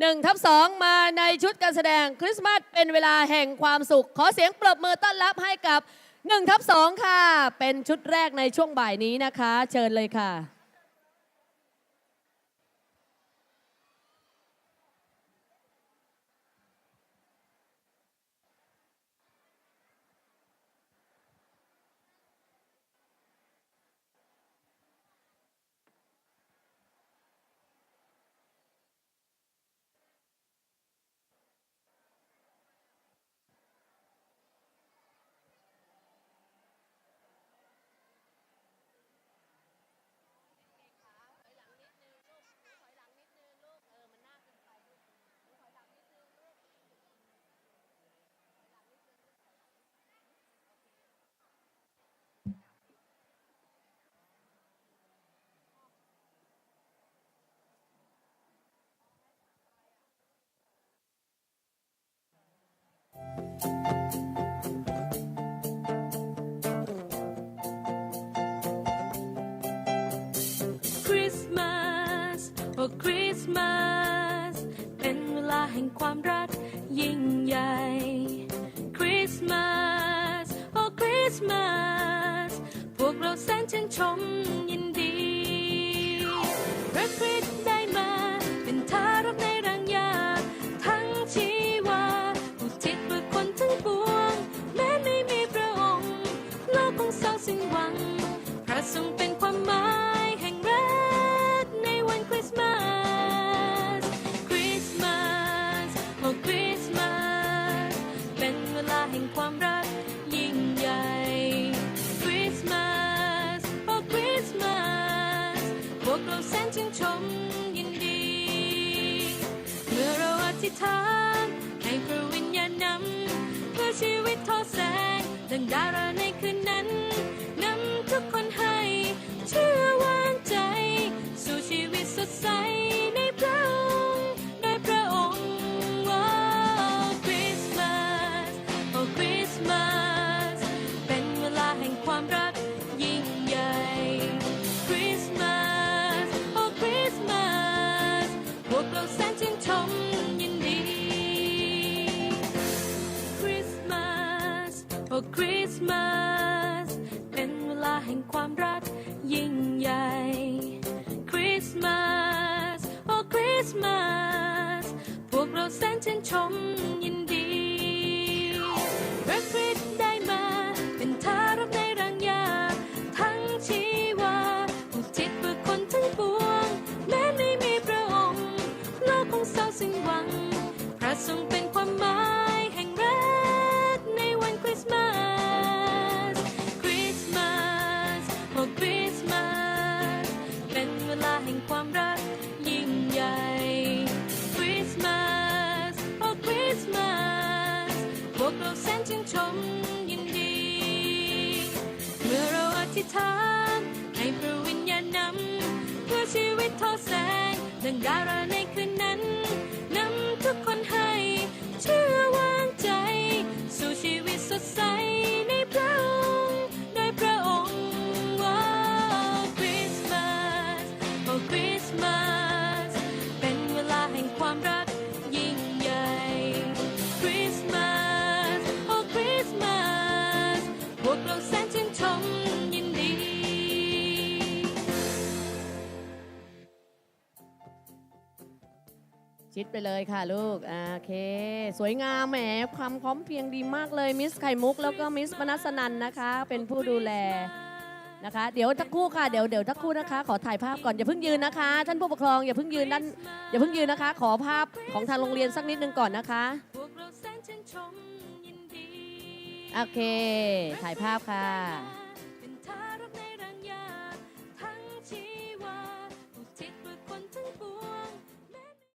หนึ่งทับสองมาในชุดการแสดงคริสต์มาสเป็นเวลาแห่งความสุข ขอเสียงปรบมือต้อนรับให้กับหนึ่งทับสองค่ะ เป็นชุดแรกในช่วงบ่ายนี้นะคะ เชิญเลยค่ะ ต์มาส เป็นเวลาแห่งความรักยิ่งใหญ่ คริสต์มาส โอ้คริสต์มาส พวกเราแสนชื่นชมยินดีพระคริสต์ ชื่นชมยินดี เมื่อเราอธิษฐานให้พระวิญญาณนำเพื่อชีวิตทอแสงดังดารา สโอ้คริสต์มาสเป็นเวลาแห่งความรักยิ่งใหญ่คริสต์มาสโอ้คริสต์มาสพวกเราแสนชื่นชมยิน วิตทอแสงดังดาราในคืนนั้น ชิดไปเลยค่ะลูก โอเค สวยงามแหมความพร้อมเพียงดีมากเลยมิสไข่มุก แล้วก็มิสมนัสนันนะคะ เป็นผู้ดูแลนะคะ เดี๋ยวทักคู่ค่ะเดี๋ยวเดี๋ยวทักคู่นะคะ ขอถ่ายภาพก่อนอย่าเพิ่งยืนนะคะ ท่านผู้ปกครองอย่าเพิ่งยืนด้านอย่าเพิ่งยืนนะคะ ขอภาพของทางโรงเรียนสักนิดนึงก่อนนะคะโอเค ถ่ายภาพค่ะ